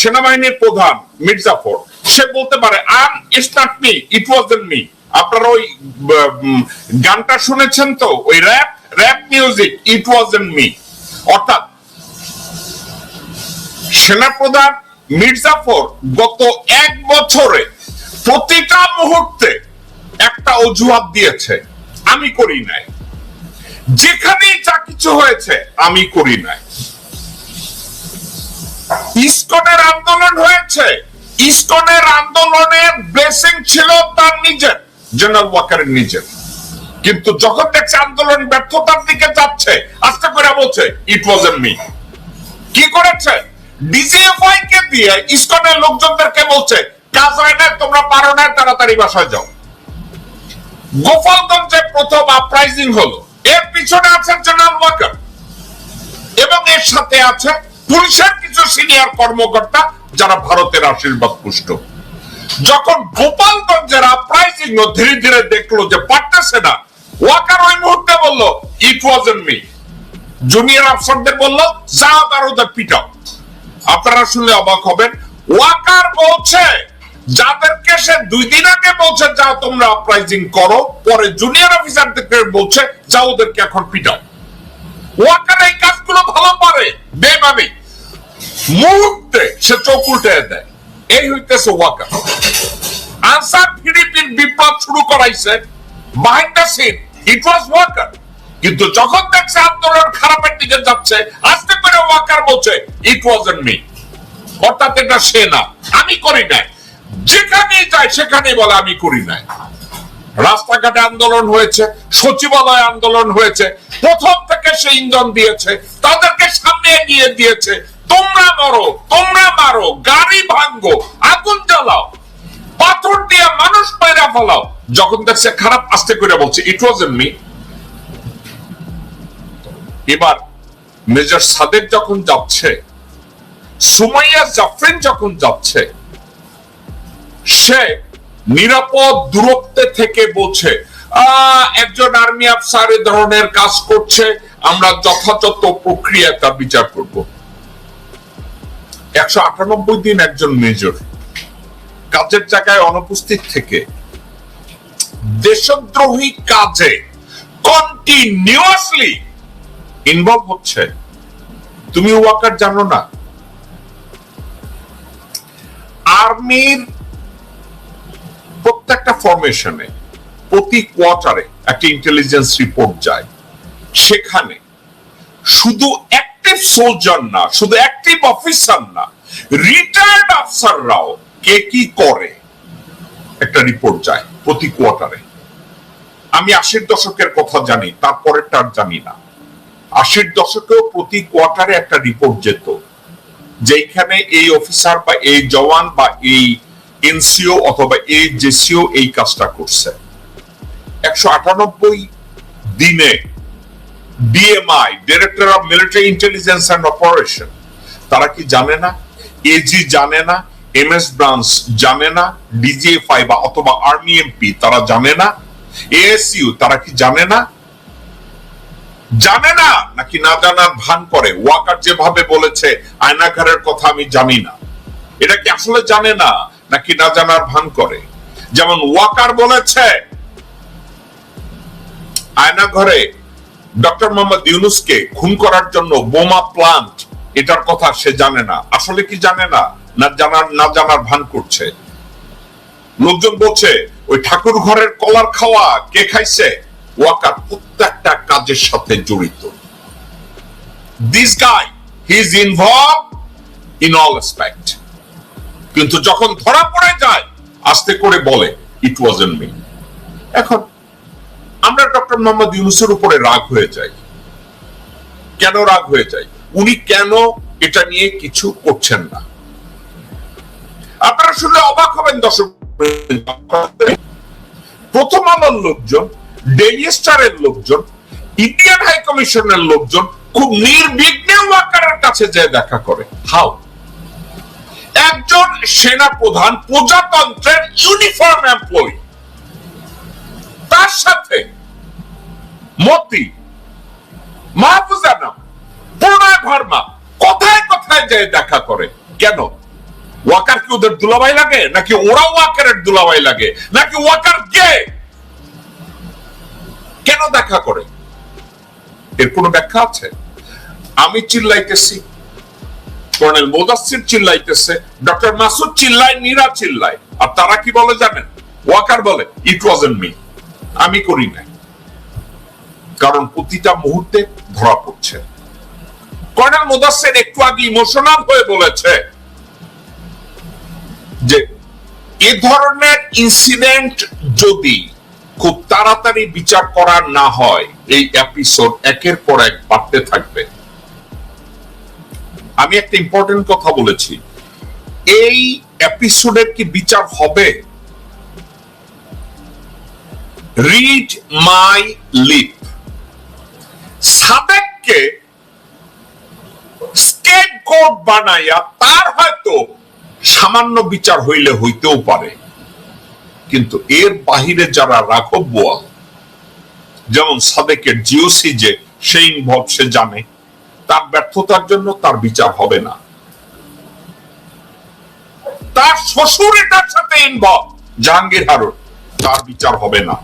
সেনাবাহিনীর প্রধান মির্জাফর সে বলতে পারে আম it's not me it was me আপনারা ওই গানটা শুনেছেন তো? ওই rap rap music it was me অর্থাৎ সেনাপ্রধান মির্জাফর গত এক বছরে প্রতিটা মুহূর্তে একটা অজুহাত দিয়েছে, আমি করি নাই। যেখানেই যা কিছু হয়েছে, আমি করি নাই। ইসকনের আন্দোলন হয়েছে। ইসকনের আন্দোলনের ব্লেসিং ছিল তার নিজের, জেনারেল ওয়াকারের নিজের। কিন্তু যখন দেখছে আন্দোলন ব্যর্থতার দিকে যাচ্ছে, আস্তে করে বলছে ইট ওয়াজ মি কি করেছে? ডিজিএফআই কে দিয়ে ইসকনের লোকজনদেরকে বলছে, কাজ হয় না, তোমরা পারো না, তাড়াতাড়ি বাসায় যাও। গোপালগঞ্জে প্রথম আপরাইজিং হলো। এর পিছনে আছেন জেনারেল ওয়াকার। এবং এর সাথে আছে পুলিশের কিছু সিনিয়র কর্মকর্তা যারা ভারতের আশীর্বাদ পুষ্ট। যখন গোপালগঞ্জের আপরাইজিং ধীরে ধীরে দেখল যে পারতেছে না, ওয়াকার ওই মুহূর্তে বলল ইট ওয়াজ মি জুনিয়র আফসারদের বলল যাও ওদের পিটাও। আপনারা শুনলে অবাক হবেন, ওয়াকার বলছে, যাদেরকে সে দুই দিন আগে বলছে, যাও তোমরা আপরাইজিং করো, পরে জুনিয়র অফিসারদেরকে বলছে, যাও ওদেরকে এখন পিটাও। ওয়াকার এই কাজগুলো ভালো পারে, বেমানি। মুহূর্তে সে চোখ উল্টে দেয়। এই হইতেছে ওয়াকার আনসার ফিলিপিন বিপ্লব শুরু করাইছে behind the scene it was Waker কিন্তু যখন দেখছে আন্দোলন খারাপের দিকে যাচ্ছে ওয়াকার বলছে ইট মি অর্থাৎ এটা সে না। আমি করি নাই। যেখানেই যায়, সেখানেই বলে, আমি করি নাই। রাস্তাঘাটে আন্দোলন হয়েছে, সচিবালয় আন্দোলন হয়েছে। প্রথম থেকে সে ইন্ধন দিয়েছে, তাদেরকে সামনে এগিয়ে দিয়েছে। তোমরা মরো তোমরা মারো গাড়ি ভাঙ্গো আগুন জ্বালাও পাথর দিয়ে মানুষ মেরা ফেলাও। যখন দেখছে খারাপ আস্তে করে বলছে ইট ওয়াজ মি এবার মেজর সাদেক যখন যাচ্ছে সুমাইয়া জাফরিন যখন যাচ্ছে সে নিরাপদ দূরত্বে থেকে বলছে "আহ, একজন আর্মি আফসার এ ধরনের কাজ করছে আমরা যথাযথ প্রক্রিয়ায় তার বিচার করব। একশো আটানব্বই দিন একজন মেজর কাজের জায়গায় অনুপস্থিত থেকে দেশদ্রোহী কাজে কন্টিনিউয়াসলি ইনভলভ হচ্ছে। তুমি ওয়াকার জানো না? আর্মির প্রত্যেকটা ফরমেশনে প্রতি কোয়ার্টারে একটা ইন্টেলিজেন্স রিপোর্ট যায়। সেখানে শুধু অ্যাক্টিভ সোলজার না, শুধু অফিসার না রিটায়ার্ড অফিসাররাও কে কি করে? একটা রিপোর্ট যায় প্রতি কোয়ার্টারে আমি আশির দশকের কথা জানি তারপরেরটা আর জানি না। আশির দশকেও প্রতি কোয়ার্টারে একটা রিপোর্ট যেত যেখানে এই অফিসার বা এই জওয়ান বা এই এনসিও অথবা এই জেসিও এই কাজটা করছে। একশো আটানব্বই দিনে DMI director of military intelligence and operation তারা কি জানে না? এজি জানে না এম এস ব্রাঞ্চ জানে না ডিজিএফআই বা অথবা আর্মি এমপি তারা জানে না এএসইউ তারা কি জানে না? জানে না, নাকি না জানার ভান করে? ওয়াকার যেভাবে বলেছে, আয়নাঘরের কথা আমি জানি না। এটা কি আসলে জানে না, নাকি না জানার ভান করে? যেমন ওয়াকার বলেছে, আয়নাঘরে ডক্টর মোহাম্মদ ইউনুসকে খুন করার জন্য বোমা প্লান্ট এটার কথা সে জানে না। আসলে কি জানে না? না জানার না জানার ভান করছে। লোকজন বলছে, ওই ঠাকুর ঘরের কলার খাওয়া কে খাইছে? ওয়াকার প্রত্যেকটা কাজের সাথে জড়িত। This guy he is involve in all aspect কিন্তু যখন ধরা পড়ে যায়, আস্তে করে বলে ইট ওয়াজ মি এখন, আমরা ডক্টর মোহাম্মদ ইউনুসের উপরে রাগ হয়ে যাই। কেন রাগ হয়ে যায় উনি কেন এটা নিয়ে কিছু করছেন না? আপনারা শুনলে অবাক হবেন দর্শক। প্রথম আলোর লোকজন, ডেইলি স্টারের লোকজন, ইন্ডিয়ান হাই কমিশনের লোকজন খুব নির্বিঘ্নে ওয়াকারের কাছে যে দেখা করে। হাউ একজন সেনা প্রধান প্রজাতন্ত্রের ইউনিফর্ম এমপ্লয়ি তার সাথে মতি, মাহফুজ আনাম প্রণয় ভার্মা। কথায় কথায় যায় দেখা করে? কেন? ওয়াকার কি ওদের দুলাভাই লাগে? নাকি ওরা ওয়াকারের দুলাভাই লাগে? নাকি ওয়াকার গে কেন দেখা করে? এর কোনো ব্যাখ্যা আছে? আমি চিল্লাইতেছি। কর্নেল মোদাসির চিল্লাইতেছে, ডক্টর মাসুদ চিল্লায় নীরা চিল্লায়। আর তারা কি বলে জানেন? ওয়াকার বলে ইট ওয়াজ মি আমি করি নাই। কারণ প্রতিটা মুহূর্তে ধরা পড়ছে। কর্নেল মোদাসের একটু আগে ইমোশনাল হয়ে বলেছে যে, এ ধরনের ইনসিডেন্ট যদি খুব তাড়াতাড়ি বিচার করা না হয়, এই এপিসোড একের পর এক বাড়তে থাকবে। আমি একটা ইম্পর্টেন্ট কথা বলেছি। এই এপিসোডের কি বিচার হবে? রিড মাই লিপ সাবেককে স্কেপ কোড বানাইয়া তার হয়তো সামান্য বিচার হইলে হইতেও পারে। কিন্তু এর বাহিরে যারা রাঘব বোয়াল যেমন সাদেকের জিওসি যে সেই ইনভলভ সে জানে, তার ব্যর্থতার জন্য তার বিচার হবে না। তার শ্বশুর এটার সাথে ইনভলভ জাহাঙ্গীর হারুন তার বিচার হবে না।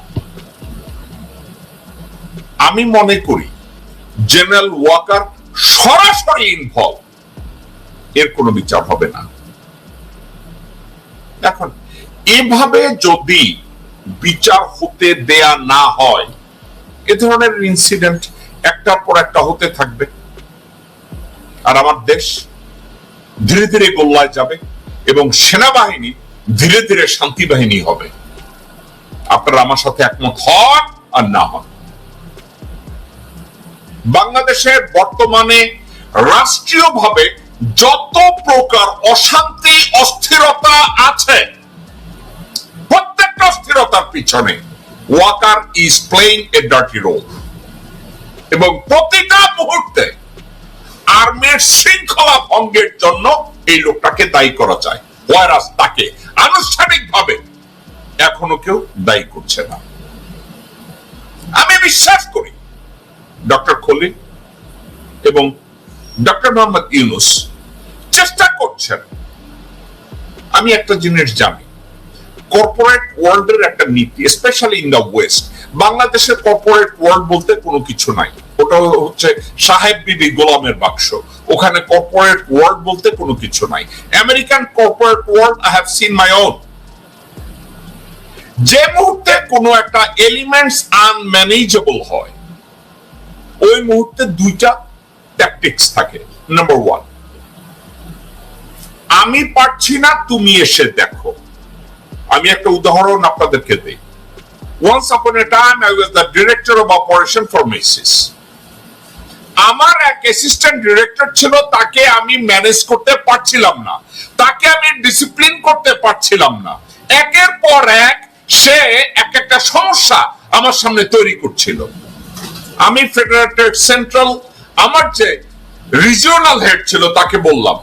আমি মনে করি জেনারেল ওয়াকার সরাসরি ইনভলভ এর কোনো বিচার হবে না। এখন এভাবে যদি বিচার হতে দেয়া না হয়, এ ধরনের ইনসিডেন্ট একটার পর একটা হতে থাকবে। আর আমার দেশ ধীরে ধীরে গোল্লায় যাবে এবং সেনাবাহিনী ধীরে ধীরে শান্তি বাহিনী হবে। আপনারা আমার সাথে একমত হন আর না হন। বাংলাদেশের বর্তমানে রাষ্ট্রীয়ভাবে যত প্রকার অশান্তি, অস্থিরতা আছে, প্রত্যেকটা অস্থিরতার পিছনে Waker is playing a dirty role এবং প্রতিটা মুহূর্তে আর্মির শৃঙ্খলা ভঙ্গের জন্য এই লোকটাকে দায়ী করা যায়। ওয়ারাস তাকে? আনুষ্ঠানিকভাবে এখনও কেউ দায়ী করছে না। আমি বিশ্বাস করি ডক্টর খলিল এবং ডক্টর মোহাম্মদ ইউনুস চেষ্টা করছেন। আমি একটা জিনিস জানি কর্পোরেট একটা নীতি স্পেশালি ইন ওয়েস্ট বাংলাদেশের কর্পোরেট ওয়ার্ল্ড বলতে কোনো কিছু নাই। ওটা হচ্ছে সাহেব বিবি গোলামের বাক্স। ওখানে কর্পোরেট ওয়ার্ল্ড বলতে কোনো কিছু নাই। American corporate world I have seen my own যে মুহূর্তে কোনো একটা এলিমেন্টস আনম্যানেজেবল হয় ওই মুহূর্তে দুইটা ট্যাকটিক্স থাকে। নাম্বার ওয়ান আমি পারছি না, তুমি এসে দেখো। আমি একটা উদাহরণ আপনাদেরকে দিই। Once upon a time, I was the director of operation for Macy's আমার এক অ্যাসিস্ট্যান্ট ডিরেক্টর ছিল, তাকে আমি ম্যানেজ করতে পারছিলাম না। তাকে আমি ডিসিপ্লিন করতে পারছিলাম না। একের পর এক, সে এক একটা সমস্যা আমার সামনে তৈরি করছিল। আমি ফেডারেটেড সেন্ট্রাল, আমার যে রিজিওনাল হেড ছিল তাকে বললাম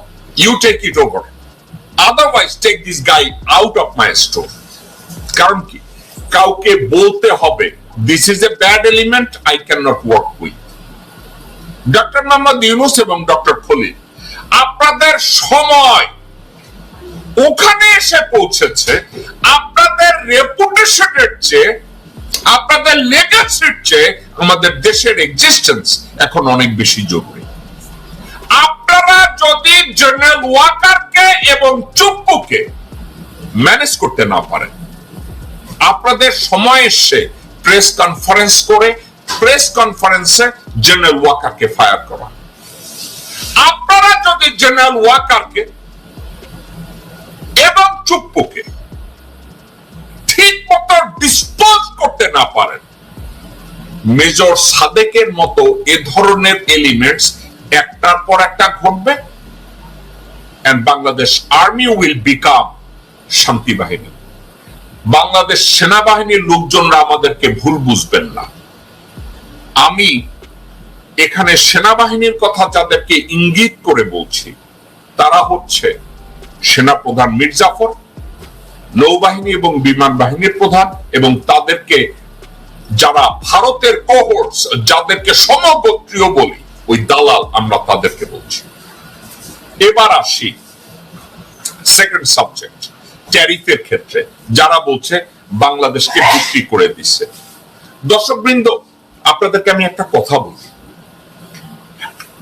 you take it over otherwise take this guy out of my store কারণ কি? কাউকে বলতে হবে this is a bad element I can not work with doctor Mohammad Yunus এবং ডক্টর খলিল, আপনাদের সময় ওখানে এসে পৌঁছেছে, আপনাদের রেপুটেশনের চেয়ে আপনাদের লেগাসির চেয়ে আমাদের দেশের এক্সিস্টেন্স এখন অনেক বেশি জরুরি। আপনারা যদি জেনারেল ওয়াকারকে এবং চুপ্পুকে ম্যানেজ করতে না পারেন, আপনাদের সময় এসে প্রেস কনফারেন্স করে প্রেস কনফারেন্সে জেনারেল ওয়াকারকে ফায়ার করা। আপনারা যদি জেনারেল ওয়াকারকে এবং চুপ্পুকে না পারেন। মেজর সাদেকের মতো এ ধরনের এলিমেন্টস একটার পর একটা ঘটবে বাংলাদেশ আর্মি উইল বিকাম শান্তি বাহিনী। বাংলাদেশ সেনাবাহিনীর লোকজনরা আমাদেরকে ভুল বুঝবেন না। আমি এখানে সেনাবাহিনীর কথা যাদেরকে ইঙ্গিত করে বলছি, তারা হচ্ছে সেনাপ্রধান মির্জাফর নৌবাহিনী এবং বিমান বাহিনীর প্রধান এবং তাদেরকে যারা ভারতের কোহর্স যাদেরকে সমগোত্রীয় বলি, ওই দালাল আমরা তাদেরকে বলছি। এবার আসি সেকেন্ড সাবজেক্ট ট্যারিফের ক্ষেত্রে। যারা বলছে বাংলাদেশকে বিক্রি করে দিচ্ছে দর্শকবৃন্দ, আপনাদেরকে আমি একটা কথা বলি।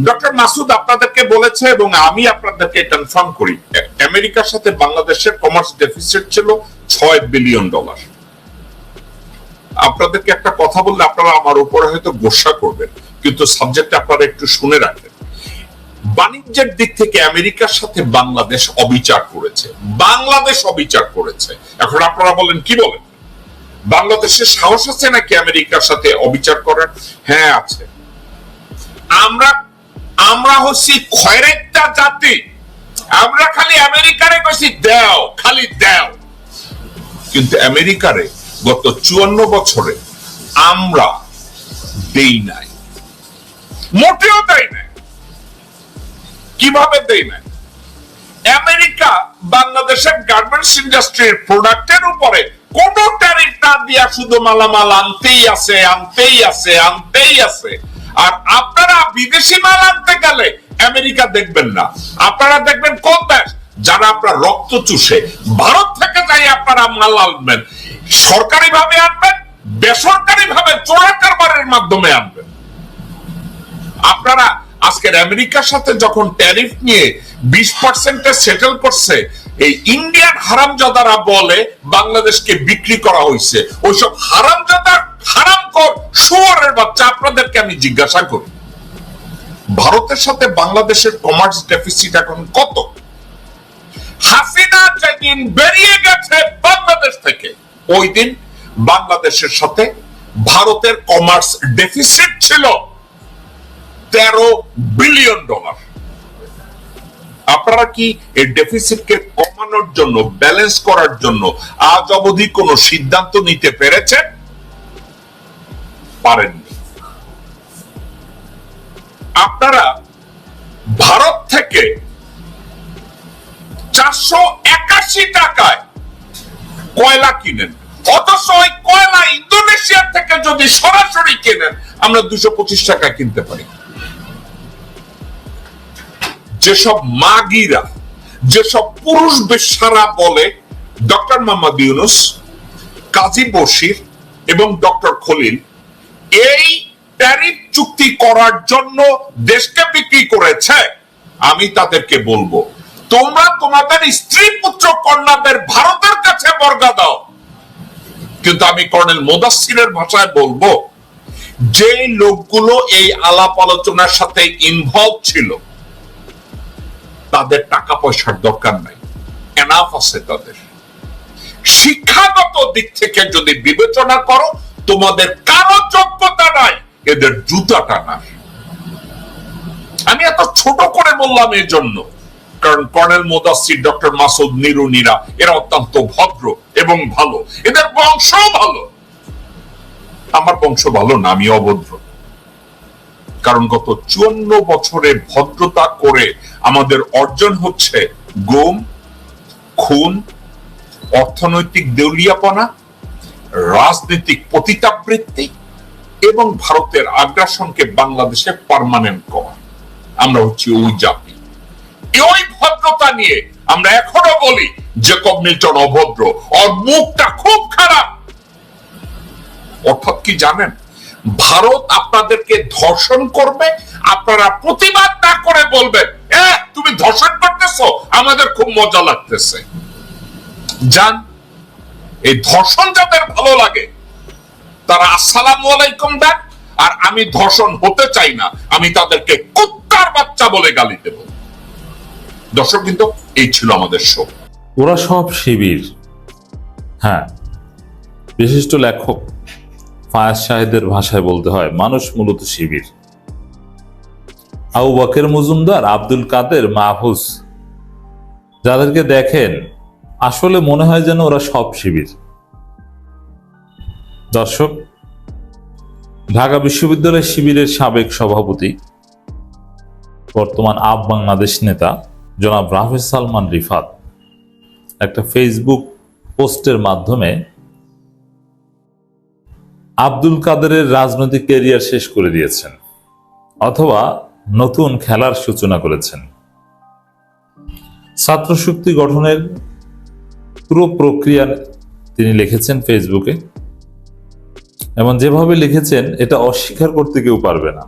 ডক্টর মাসুদ আপনাদেরকে বলেছে এবং আমি আপনাদেরকে কনফার্ম করি, আমেরিকার সাথে বাংলাদেশের কমার্স ডেফিসিট ছিল ছয় বিলিয়ন ডলার আপনাদেরকে একটা কথা বললে আপনারা আমার উপরে হয়তো গোসা করবেন, কিন্তু সাবজেক্ট আপনারা একটু শুনে রাখেন বাণিজ্যের দিক থেকে আমেরিকার সাথে বাংলাদেশ অবিচার করেছে, বাংলাদেশ অবিচার করেছে। এখন আপনারা বলেন, কি বলেন? বাংলাদেশের সাহস আছে নাকি আমেরিকার সাথে অবিচার করার? হ্যাঁ আছে। আমরা আমরা হচ্ছি খয়রেকটা জাতি। আমরা খালি আমেরিকারে কইছি দেও, খালি দেও। কিন্তু আমেরিকারে গত চুয়ান্ন বছরে আমরা দেই নাই। মোটেও দেই নাই। কীভাবে দেই নাই? আমেরিকা বাংলাদেশের গার্মেন্টস ইন্ডাস্ট্রির প্রোডাক্টের উপরে কোন ট্যারিফ না দিয়া শুধু মালামাল আনতেই আছে আনতেই আছে আনতেই আছে। আর আপনারা বিদেশি মাল আনতে গেলে আমেরিকা দেখবেন না। আপনারা দেখবেন কোন দেশ? যারা আপনার রক্ত চুষে ভারত থেকে যাই আপনারা মাল আনবেন। সরকারি ভাবে আনবেন বেসরকারি ভাবে চোরা কারবারের মাধ্যমে আনবেন। আপনারা আজকের আমেরিকার সাথে যখন ট্যারিফ নিয়ে বিশ পার্সেন্টে সেটেল করছে, এই ইন্ডিয়ান হারামজাদারা বলে বাংলাদেশকে বিক্রি করা হয়েছে ওইসব হারামজাদা হারাম কর বাচ্চা, আপনাদেরকে আমি জিজ্ঞাসা করি, ভারতের সাথে বাংলাদেশের কমার্স ডেফিসিট এখন কত? হাসিনা যেদিন বেরিয়ে গেছে বাংলাদেশ থেকে ওই দিন বাংলাদেশের সাথে ভারতের কমার্স ডেফিসিট ছিল তেরো বিলিয়ন ডলার আপনারা কি এই ডেফিসিটকে কমানোর জন্য ব্যালেন্স করার জন্য আজ অবধি কোন সিদ্ধান্ত নিতে পেরেছেন? পারেননি আপনারা ভারত থেকে চারশো একাশি টাকায় কয়লা কিনেন, অথচ ওই কয়লা ইন্দোনেশিয়া থেকে যদি সরাসরি কেনেন, আমরা দুশো পঁচিশ টাকায় কিনতে পারি। যেসব মাগিরা, যেসব পুরুষ বেশারা বলে, ডক্টর মোহাম্মদ ইউনুস, কাজী বশির এবং ডক্টর খলিল এই ট্যারিফ চুক্তি করার জন্য দেশকে বিক্রি করেছে, আমি তাদেরকে বলব, তোমরা তোমাদের স্ত্রী পুত্র কন্যাদের ভারতের কাছে বর্গা দাও। কিন্তু আমি কর্নেল মোদাসিরের ভাষায় বলব যে লোকগুলো এই আলাপ আলোচনার সাথে ইনভলভ ছিল, তাদের টাকা পয়সার দরকার নাই এনাফ আছে তাদের। শিক্ষাগত দিক থেকে যদি বিবেচনা করো তোমাদের কারও যোগ্যতা নাই, এদের জুতা টানার আমি এত ছোট করে বললাম এর জন্য। কারণ কর্নেল মোদাসির ডক্টর মাসুদ নিরুনিরা, এরা অত্যন্ত ভদ্র এবং ভালো। এদের বংশ ভালো। আমার বংশ ভালো না, আমি অভদ্র। কারণ গত চুয়ান্ন বছরে ভদ্রতা করে আমাদের অর্জন হচ্ছে গুম, খুন, অর্থনৈতিক দেউলিয়াপনা রাজনৈতিক পতিতাবৃত্তি এবং ভারতের আগ্রাসনকে বাংলাদেশে পারমানেন্ট করা। আমরা হচ্ছি ওই জাতি। ওই ভদ্রতা নিয়ে আমরা এখনও বলি, জেকব মিল্টন অভদ্র ওর মুখটা খুব খারাপ। অর্থাৎ কি জানেন? ভারত আপনাদেরকে ধর্ষণ করবে, আপনারা প্রতিবাদ না করে বলবেন তুমি ধর্ষণ করতেছো, আমাদের খুব মজা লাগতেছে। জান এই ধর্ষণ যাদের ভালো লাগে, তারা আসসালাম আলাইকুম দেন, আর আমি ধর্ষণ হতে চাই না, আমি তাদেরকে কুত্তার বাচ্চা বলে গালি দেব। দর্শক কিন্তু, এই ছিল আমাদের শো। ওরা সব শিবির। হ্যাঁ বিশিষ্ট লেখক ফায়াজ শাহেদের ভাষায় বলতে হয়, মানুষ মূলত শিবির। আবু মজুমদার, আব্দুল কাদের মাহফুজ। যাদেরকে দেখেন আসলে মনে হয় যেন ওরা সব শিবির। দর্শক, ঢাকা বিশ্ববিদ্যালয় শিবিরের সাবেক সভাপতি, বর্তমান আপ বাংলাদেশ নেতা, জনাব রাফেজ সালমান রিফাত, একটা ফেসবুক পোস্টের মাধ্যমে আব্দুল কাদেরের রাজনৈতিক ক্যারিয়ার শেষ করে দিয়েছেন, অথবা নতুন খেলার সূচনা করেছেন। ছাত্র শক্তি গঠনের পুরো প্রক্রিয়া তিনি লিখেছেন ফেসবুকে। এবং যেভাবে লিখেছেন, এটা অস্বীকার করতে কেউ পারবে না।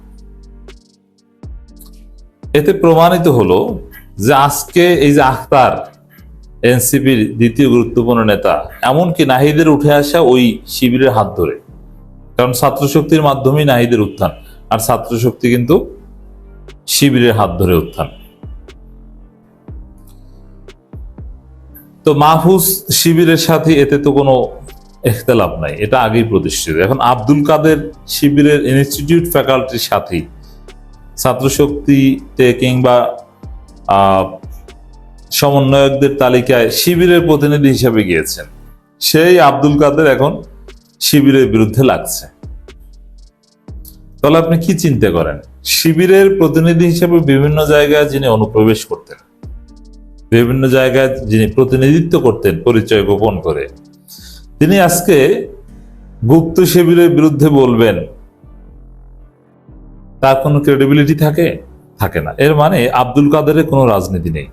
এতে প্রমাণিত হলো যে আজকে এই যে আখতার, এনসিপির দ্বিতীয় গুরুত্বপূর্ণ নেতা, এমনকি নাহিদের উঠে আসা ওই শিবিরের হাত ধরে। কারণ ছাত্র শক্তির মাধ্যমেই নাহিদের উত্থান, আর ছাত্র শক্তি কিন্তু শিবিরের হাত ধরে উত্থান। তো মাহফুজ শিবিরের সাথে এতে তো কোনো এখতলাফ নাই, এটা আগেই প্রতিষ্ঠিত। এখন আব্দুল কাদের শিবিরের ইনস্টিটিউট ফ্যাকাল্টির সাথেই ছাত্র শক্তিতে কিংবা সমন্বয়কদের তালিকায় শিবিরের প্রতিনিধি হিসেবে গিয়েছেন। সেই আব্দুল কাদের এখন শিবিরের বিরুদ্ধে লাগছে। তাহলে আপনি কি চিন্তা করেন? শিবিরের প্রতিনিধি হিসেবে বিভিন্ন জায়গায় যিনি অনুপ্রবেশ করতেন বিভিন্ন জায়গায় যিনি প্রতিনিধিত্ব করতেন, পরিচয় গোপন করে। তিনি আজকে গুপ্ত শিবিরের বিরুদ্ধে বলবেন, তার কোনো ক্রেডিবিলিটি থাকে? থাকে না। এর মানে আব্দুল কাদেরের কোনো রাজনীতি নেই।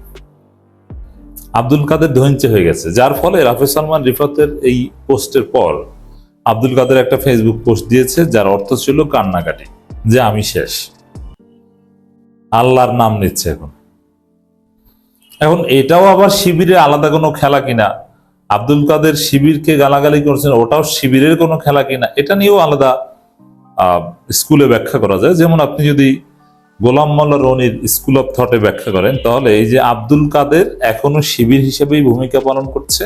আব্দুল কাদের ধৈর্য হয়ে গেছে। যার ফলে রাফি সালমান রিফাতের এই পোস্টের পর আব্দুল কাদের একটা ফেসবুক পোস্ট দিয়েছে, যার অর্থ ছিল কান্নাকাটি, যে আমি শেষ। আল্লাহর নাম নিচ্ছে এখন। এখন এটাও আবার শিবিরে আলাদা কোনো খেলা কিনা? আব্দুল কাদের শিবিরকে গালাগালি করছেন, ওটাও শিবিরের কোনো খেলা কিনা? এটা নিয়েও আলাদা স্কুলে ব্যাখ্যা করা যায়। যেমন আপনি যদি গোলাম মোল্লা রনির স্কুল অফ থটে ব্যাখ্যা করেন, তাহলে এই যে আব্দুল কাদের এখনও শিবির হিসেবেই ভূমিকা পালন করছে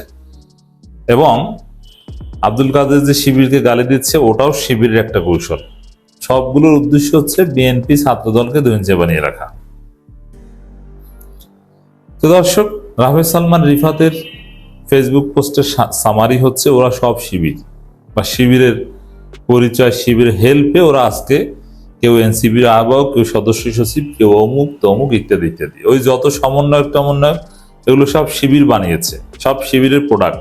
এবং আব্দুল কাদের যে শিবিরকে গালি দিচ্ছে, ওটাও শিবিরের একটা কৌশল। সবগুলোর উদ্দেশ্য হচ্ছে বিএনপি ছাত্রদলকে দুইঞ্চে বানিয়ে রাখা। তো দর্শক রাফেজ সালমান রিফাতের ফেসবুক পোস্টের সামারি হচ্ছে ওরা সব শিবির বা শিবিরের পরিচয় শিবিরের হেল্পে ওরা আজকে কেউ এনসিবির আহ্বায়ক কেউ সদস্য সচিব, কেউ অমুক, তমুক ইত্যাদি ইত্যাদি। ওই যত সমন্বয়ক টমন্বয়ক এগুলো সব শিবির বানিয়েছে, সব শিবিরের প্রোডাক্ট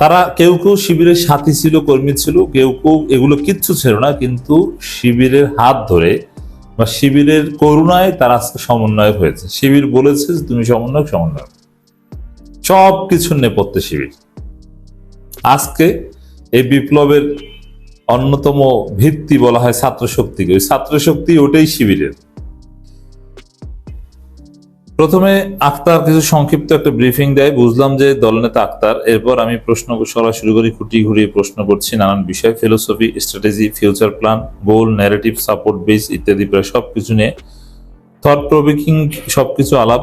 তারা কেউ কেউ শিবিরের সাথী ছিল, কর্মী ছিল, কেউ কেউ এগুলো কিচ্ছু ছিল না, কিন্তু শিবিরের হাত ধরে বা শিবিরের করুণায় তার আজকে সমন্বয় হয়েছে। শিবির বলেছে তুমি সমন্বয়ক সমন্বয় সব কিছুর নেপথ্যে শিবির। আজকে এই বিপ্লবের অন্যতম ভিত্তি বলা হয় ছাত্রশক্তিকে। ওই ছাত্র শক্তি ওটাই শিবিরের। প্রথমে আক্তার কিছু সংক্ষিপ্ত একটা ব্রিফিং দেয়। বুঝলাম যে দলনেতা আক্তার। এরপর আমি প্রশ্ন করা শুরু করি, খুঁটি ঘুরিয়ে প্রশ্ন করছি, নানান বিষয় philosophy strategy future plan goal narrative support base ইত্যাদি, প্রায় সব কিছু নিয়ে থট প্রবিকিং সব কিছু আলাপ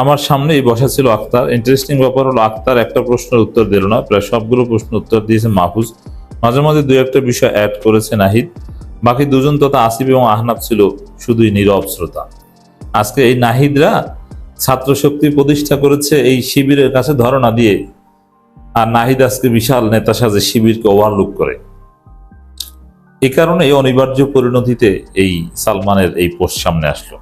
আমার সামনেই বসা ছিল আক্তার। ইন্টারেস্টিং ব্যাপার হলো, আক্তার একটা প্রশ্নের উত্তর দিল না। প্রায় সবগুলো প্রশ্ন উত্তর দিয়েছে মাহফুজ। মাঝে মাঝে দু একটা বিষয় অ্যাড করেছে নাহিদ। বাকি দুজন তথা আসিফ এবং আহনাব ছিল শুধুই নীরব শ্রোতা। আজকে এই নাহিদরা ছাত্র শক্তি প্রতিষ্ঠা করেছে এই শিবিরের কাছে ধারণা দিয়ে। আর নাহিদ আজকে বিশাল নেতা সাজে শিবিরকে ওভারলুক করে। এই কারণে এই অনিবার্য পরিণতিতে এই সালমানের এই পোস্ট সামনে আসলো।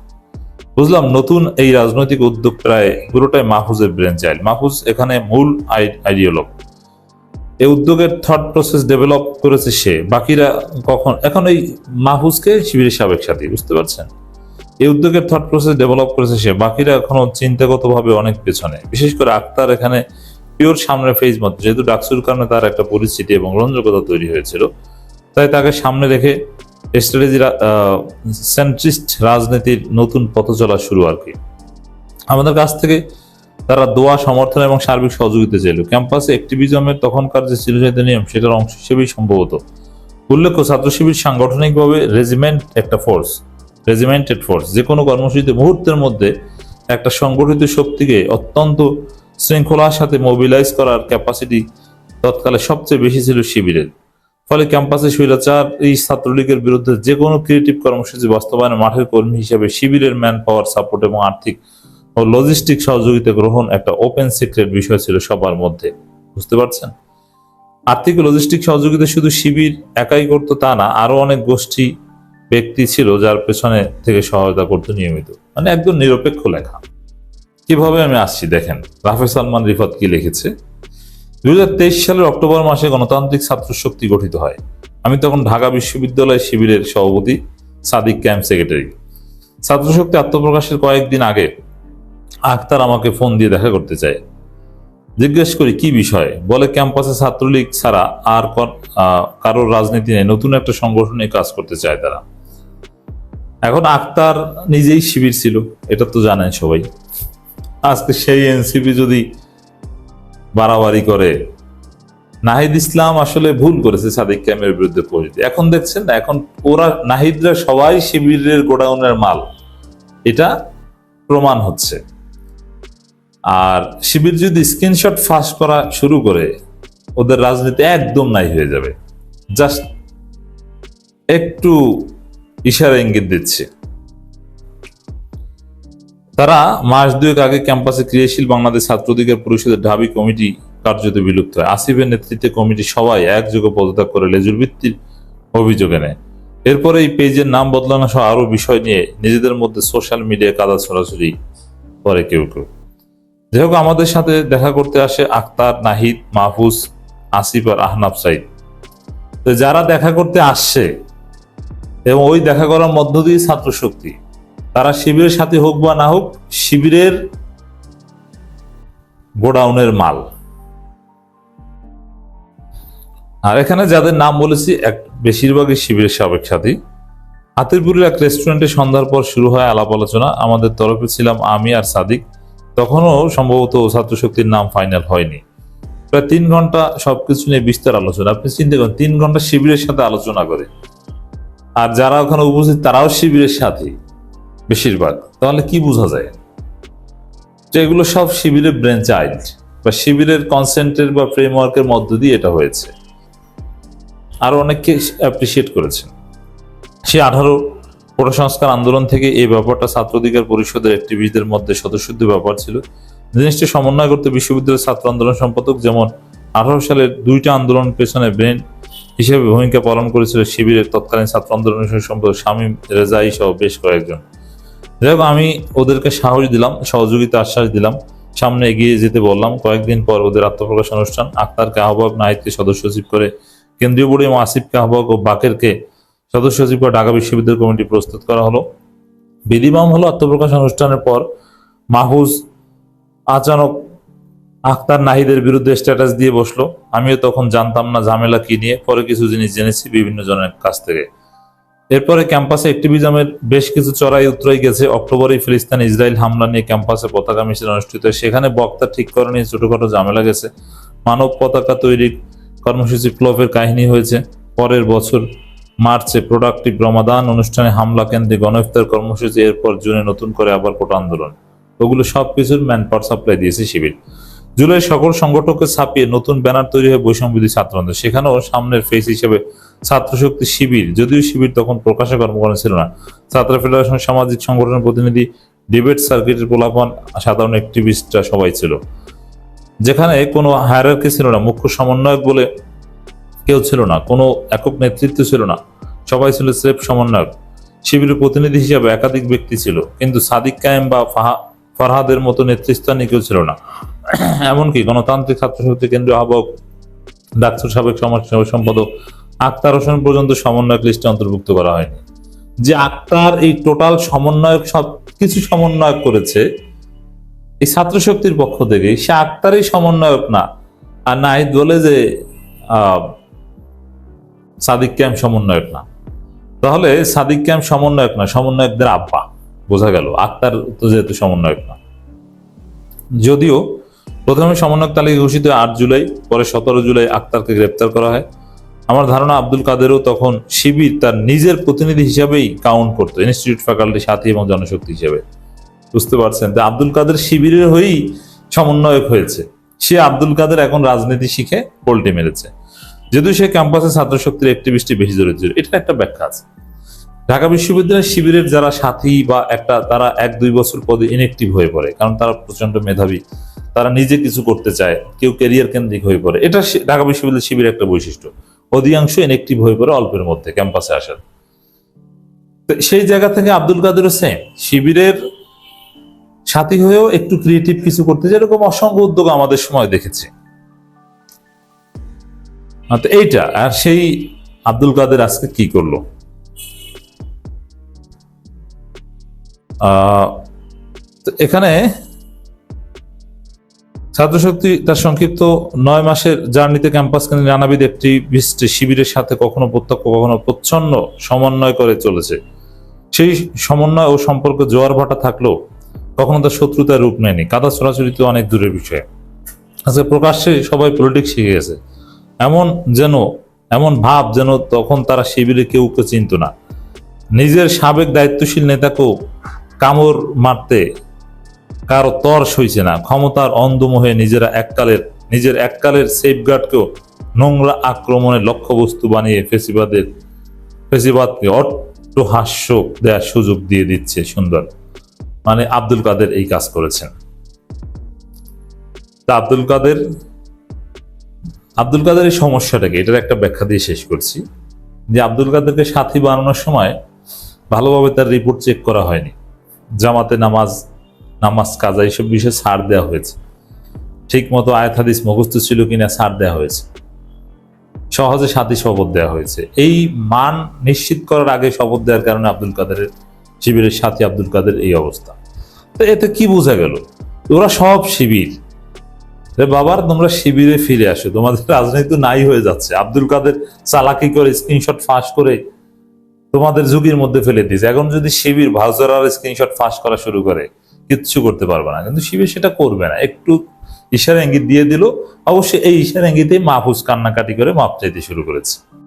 বুঝলাম নতুন এই রাজনৈতিক উদ্যোগ প্রায় পুরোটাই মাহফুজের ব্রেন চাইল্ড মাহফুজ এখানে মূল আইডিওলগ এই উদ্যোগের থট প্রসেস ডেভেলপ করেছে সে। বাকিরা কখন এখন এই মাহফুজকে শিবিরের সাবেক সাথী, বুঝতে পারছেন? এই উদ্যোগের থট প্রসেস ডেভেলপ করেছে সে। বাকিরা এখনও চিন্তাগতভাবে অনেক পেছনে। বিশেষ করে আক্তার এখানে পিওর সামনে ফেজ মতো যেহেতু ডাকসুর কারণে তার একটা পরিস্থিতি এবং রঞ্জকতা তৈরি হয়েছিল। তাই তাকে সামনে রেখে স্ট্র্যাটেজি সেন্ট্রিস্ট রাজনীতির নতুন পথ চলা শুরু আর কি। আমাদের কাছ থেকে তারা দোয়া, সমর্থন এবং সার্বিক সহযোগিতা চাইল। ক্যাম্পাসে অ্যাক্টিভিজমের তখনকার যে চিরচেত নিয়ম, সেটার অংশ হিসেবেই সম্ভবত। উল্লেখ্য ছাত্র শিবির সাংগঠনিকভাবে রেজিমেন্ট একটা ফোর্স রেজিমেন্টেড ফোর্স যে কোনো কর্মসূচিতে মুহূর্তের মধ্যে একটা সংগঠিত শক্তিকে অত্যন্ত শৃঙ্খলার সাথে মোবিলাইজ করার ক্যাপাসিটি তৎকালে সবচেয়ে বেশি ছিল শিবিরের। ফলে ক্যাম্পাসে স্বৈরাচার এই ছাত্রলীগের বিরুদ্ধে যে কোনো ক্রিয়েটিভ কর্মসূচি বাস্তবায়নে মাঠের কর্মী হিসেবে শিবিরের ম্যান পাওয়ার সাপোর্ট এবং আর্থিক ও লজিস্টিক সহযোগিতা গ্রহণ একটা ওপেন সিক্রেট বিষয় ছিল সবার মধ্যে। বুঝতে পারছেন? আর্থিক লজিস্টিক সহযোগিতা শুধু শিবির একাই করতো তা না আরও অনেক গোষ্ঠী ব্যক্তি ছিল যার পেছনে থেকে সহায়তা করতো নিয়মিত। মানে একদম নিরপেক্ষ লেখা। কীভাবে আমি আসছি দেখেন রাফে সালমান রিফাত কি লিখেছে? দু হাজার তেইশ সালের অক্টোবর মাসে গণতান্ত্রিক ছাত্র শক্তি গঠিত হয়। আমি তখন ঢাকা বিশ্ববিদ্যালয় শিবিরের সভাপতি সাদিক ক্যাম্প সেক্রেটারি। ছাত্র শক্তি আত্মপ্রকাশের কয়েকদিন আগে আখতার আমাকে ফোন দিয়ে দেখা করতে চায়। জিজ্ঞেস করি, কি বিষয়? বলে, ক্যাম্পাসে ছাত্রলীগ ছাড়া আর কারোর রাজনীতি নেই। নতুন একটা সংগঠনে কাজ করতে চায় তারা। এখন আক্তার নিজেই শিবির ছিল, এটা তো জানেন সবাই। আজকে সেই এনসিপি যদি বাড়াবাড়ি করে, নাহিদ ইসলাম আসলে ভুল করেছে সাদিক ক্যামের বিরুদ্ধে পরিচিতি এখন দেখছেন না, এখন ওরা, নাহিদরা সবাই শিবিরের গোডাউনের মাল। এটা প্রমাণ হচ্ছে। আর শিবির যদি স্ক্রিনশট ফাঁস করা শুরু করে, ওদের রাজনীতি একদম নাই হয়ে যাবে। জাস্ট একটু ইশারা ইঙ্গিত দিচ্ছে। তারা মাস দুয়েক আগে ক্যাম্পাসে ক্রিয়াশীল বাংলাদেশ ছাত্র অধিকার পরিষদের ঢাবি কমিটি কার্যত বিলুপ্ত হয়। আসিফের নেতৃত্বে কমিটি সবাই একযোগে পদত্যাগ করে লেজুর ভিত্তির অভিযোগ এনে এরপরে এই পেজের নাম বদলানো সহ আরও বিষয় নিয়ে নিজেদের মধ্যে সোশ্যাল মিডিয়ায় কাদা ছড়াছড়ি করে কেউ কেউ। যাই হোক, আমাদের সাথে দেখা করতে আসে আক্তার নাহিদ, মাহফুজ, আসিফ আর আহনাব সাইদ। তো যারা দেখা করতে আসছে এবং ওই দেখা করার মধ্য দিয়ে ছাত্র শক্তি তারা শিবিরের সাথে হোক বা না হোক, শিবিরের গোডাউনের মাল। আর এখানে যাদের নাম বলেছি, এক বেশিরভাগই শিবিরের সাবেক সাথী হাতিরপুরের এক রেস্টুরেন্টে সন্ধ্যার পর শুরু হয় আলাপ আলোচনা। আমাদের তরফে ছিলাম আমি আর সাদিক। তখনও সম্ভবত ছাত্র শক্তির নাম ফাইনাল হয়নি। প্রায় তিন ঘণ্টা সবকিছু নিয়ে বিস্তার আলোচনা। আপনি চিন্তা করেন, তিন ঘণ্টা শিবিরের সাথে আলোচনা করে। আর যারা ওখানে উপস্থিত, তারাও শিবিরের সাথে, বেশিরভাগ। তাহলে কি বোঝা যায়? যে এগুলো সব শিবিরের ব্রেন চাইল্ড বা শিবিরের কনসেন্টের বা ফ্রেমওয়ার্কের মধ্য দিয়ে এটা হয়েছে। আর অনেককে অ্যাপ্রিসিয়েট করেছেন। সে আঠারো কোটা আন্দোলন থেকে এই ব্যাপারটা ছাত্র অধিকার পরিষদের অ্যাক্টিভিস্টদের মধ্যে স্বতঃসিদ্ধ ব্যাপার ছিল। জিনিসটি সমন্বয় করতে বিশ্ববিদ্যালয়ের ছাত্র আন্দোলন সম্পাদক যেমন আঠারো সালের দুইটা আন্দোলন পেছনে ব্রেন হিসেবে ভূমিকা পালন করেছিল শিবিরের তৎকালীন ছাত্র আন্দোলনের সম্পাদক শামীম রেজাই সহ বেশ কয়েকজন। যাই আমি ওদেরকে সাহস দিলাম, সহযোগিতা আশ্বাস দিলাম, সামনে এগিয়ে যেতে বললাম। কয়েকদিন পর ওদের আত্মপ্রকাশ অনুষ্ঠান, আক্তারকে আহ্বায়ক, নাহিদকে সদস্য সচিব করে কেন্দ্রীয় বোর্ড আসিফকে আহ্বায়ক ও বাকেরকে সদস্য সচিব করে ঢাকা বিশ্ববিদ্যালয় কমিটি প্রস্তুত করা হলো। বিধিবাম হলো আত্মপ্রকাশ অনুষ্ঠানের পর মাহুজ আচানক আক্তার নাহিদের বিরুদ্ধে স্ট্যাটাস দিয়ে বসল। আমিও তখন জানতাম না ঝামেলা কি নিয়ে। পরে কিছু জিনিস জেনেছি বিভিন্ন জনের কাছ থেকে। এরপরে ক্যাম্পাসে অ্যাক্টিভিজমের বেশ কিছু চড়াই উতরাই গেছে। অক্টোবরে ফিলিস্তিন ইসরায়েল হামলা নিয়ে ক্যাম্পাসে পতাকা মিছিল অনুষ্ঠিত সেখানে বক্তা ঠিক করে নিয়ে ছোটখাটো ঝামেলা গেছে। মানব পতাকা তৈরির কর্মসূচি ফ্লপের কাহিনী হয়েছে। পরের বছর মার্চে প্রোডাক্টিভ রমাদান অনুষ্ঠানে হামলা কেন্দ্রে গণইফতার কর্মসূচি। এরপর জুনে নতুন করে আবার কোটা আন্দোলন। ওগুলো সব কিছুর ম্যান সাপ্লাই দিয়েছে শিবির। জুলাই সকল সংগঠককে ছাপিয়ে নতুন ব্যানার তৈরি হয় বৈষম্যবিধি ছাত্র আন্দোলন সেখানেও সামনের ফেস হিসেবে ছাত্র শক্তি শিবির, যদিও শিবির তখন প্রকাশে কর্মকরণ ছিল না। ছাত্র ফেডারেশন, সামাজিক সংগঠনের প্রতিনিধি, ডিবেট সার্কিটের পোলাপান সাধারণ অ্যাক্টিভিস্টরা সবাই ছিল। যেখানে কোনো হায়ারার্কি ছিল না, মুখ্য সমন্বয়ক বলে কেউ ছিল না, কোনো একক নেতৃত্ব ছিল না, সবাই ছিল স্রেফ সমন্বয়ক। শিবিরের প্রতিনিধি হিসাবে একাধিক ব্যক্তি ছিল, কিন্তু সাদিক কায়েম বা ফাহা- ফারহাদের মতো নেতৃস্থানীয় কেউ ছিল না। এমনকি গণতান্ত্রিক ছাত্র শক্তি কেন্দ্রীয় আহ্বায়ক ডাক্তার সাবেক সমাজ সম্পাদক আক্তার হোসেন পর্যন্ত সমন্বয়ক লিস্টে অন্তর্ভুক্ত করা হয়নি। যে আক্তার এই টোটাল সমন্বয়ক সব কিছু সমন্বয়ক করেছে, এই ছাত্র শক্তির পক্ষ থেকে, সে আক্তারই সমন্বয়ক না, আর নাহিদ বলে যে সাদিক ক্যাম্প সমন্বয়ক না। তাহলে সাদিক ক্যাম্প সমন্বয়ক না, সমন্বয়কদের আব্বা, বোঝা গেল। আক্তার তো যেহেতু সমন্বয়ক না। যদিও প্রথমে সমন্বয়ক তালিকা ঘোষিত আট জুলাই, পরে সতেরো জুলাই আক্তারকে গ্রেপ্তার করা হয়। আমার ধারণা আব্দুল কাদেরও তখন শিবির তার নিজের প্রতিনিধি হিসাবেই কাউন্ট করতো ইনস্টিটিউট ফ্যাকাল্টি সাথী এবং জনশক্তি হিসেবে। বুঝতে পারছেন? তো আব্দুল কাদের শিবিরের হয়েই সমন্বয়ক হয়েছে। সে আব্দুল কাদের এখন রাজনীতি শিখে পোল্টি মেরেছে। যদিও সে ক্যাম্পাসে ছাত্র শক্তির অ্যাক্টিভিস্টে বেশি জড়িত ছিল এটা একটা ব্যাখ্যা আছে। ঢাকা বিশ্ববিদ্যালয়ের শিবিরের যারা সাথী বা একটা, তারা এক দুই বছর পদে ইনএক্টিভ হয়ে পড়ে, কারণ তারা প্রচণ্ড মেধাবী। তারা নিজে কিছু করতে চায়, কেউ ক্যারিয়ার কেন্দ্রিক হয়ে পড়ে। এটা ঢাকা বিশ্ববিদ্যালয় শিবিরের একটা বৈশিষ্ট্য। অধিকাংশ ইনএক্টিভ হয়ে পড়ে অল্পের মধ্যে ক্যাম্পাসে আসার। সেই জায়গা থেকে আব্দুল কাদেরও সেম শিবিরের সাথী হয়েও একটু ক্রিয়েটিভ কিছু করতে চায়, এরকম অসংখ্য উদ্যোগ আমাদের সময় দেখেছি। এইটা, আর সেই আব্দুল কাদের আজকে কি করল? এখানে ছাত্রশক্তি তার সংক্ষিপ্ত নয় মাসের জার্নিতে ক্যাম্পাস কেন্দ্রে নানাবিধ একটি বিশিষ্ট শিবিরের সাথে কখনো প্রত্যক্ষ, কখনো প্রচ্ছন্ন সমন্বয় করে চলেছে। সেই সমন্বয় ও সম্পর্ক জোয়ার ভাটা থাকলেও কখনো তার শত্রুতার রূপ নেয়নি। কাদা ছড়াছড়ি তো অনেক দূরের বিষয়। আজকে প্রকাশ্যে সবাই পলিটিক্স শিখে গেছে। এমন যেন, এমন ভাব যেন তখন তারা শিবিরে কেউ চিনত না। নিজের সাবেক দায়িত্বশীল নেতাকেও কামড় মারতে কারও তর সইছে না। ক্ষমতার অন্ধমোহে নিজেরা এককালের নিজের এককালের সেফগার্ডকেও নোংরা আক্রমণের লক্ষ্যবস্তু বানিয়ে ফেসিবাদের ফেসিবাদকে অট্টহাস্য দেওয়ার সুযোগ দিয়ে দিচ্ছে সুন্দর। মানে আব্দুল কাদের এই কাজ করেছেন। তা আব্দুল কাদের আব্দুল কাদের এই সমস্যাটাকে এটার একটা ব্যাখ্যা দিয়ে শেষ করছি। যে আব্দুল কাদেরকে সাথী বানানোর সময় ভালোভাবে তার রিপোর্ট চেক করা হয়নি। জামাতে নামাজ নামাজ, কাজা এইসব বিষয়ে ছাড় দেওয়া হয়েছে। ঠিক মতো আয়াত, হাদিস মুখস্থ ছিল কিনা ছাড় দেওয়া হয়েছে। সহজে সাথী শপথ দেওয়া হয়েছে। এই মান নিশ্চিত করার আগে শপথ দেওয়ার কারণে আব্দুল কাদেরের, শিবিরের সাথী আব্দুল কাদের এই অবস্থা। তো এতে কি বোঝা গেল? ওরা সব শিবির। বাবার তোমরা শিবিরে ফিরে আসো। তোমাদের রাজনীতি তো নাই হয়ে যাচ্ছে। আব্দুল কাদের চালাকি করে স্ক্রিনশট ফাঁস করে তোমাদের যুগের মধ্যে ফেলে দিয়েছে। এখন যদি শিবির ভাউজার আর স্ক্রিনশট ফাঁস করা শুরু করে কিচ্ছু করতে পারবে না। কিন্তু শিবের সেটা করবে না। একটু ইশারা ইঙ্গিত দিয়ে দিল। অবশ্যই এই ইশারা ইঙ্গিতেই মাহফুজ কান্নাকাটি করে মাপ চাইতে শুরু করেছে।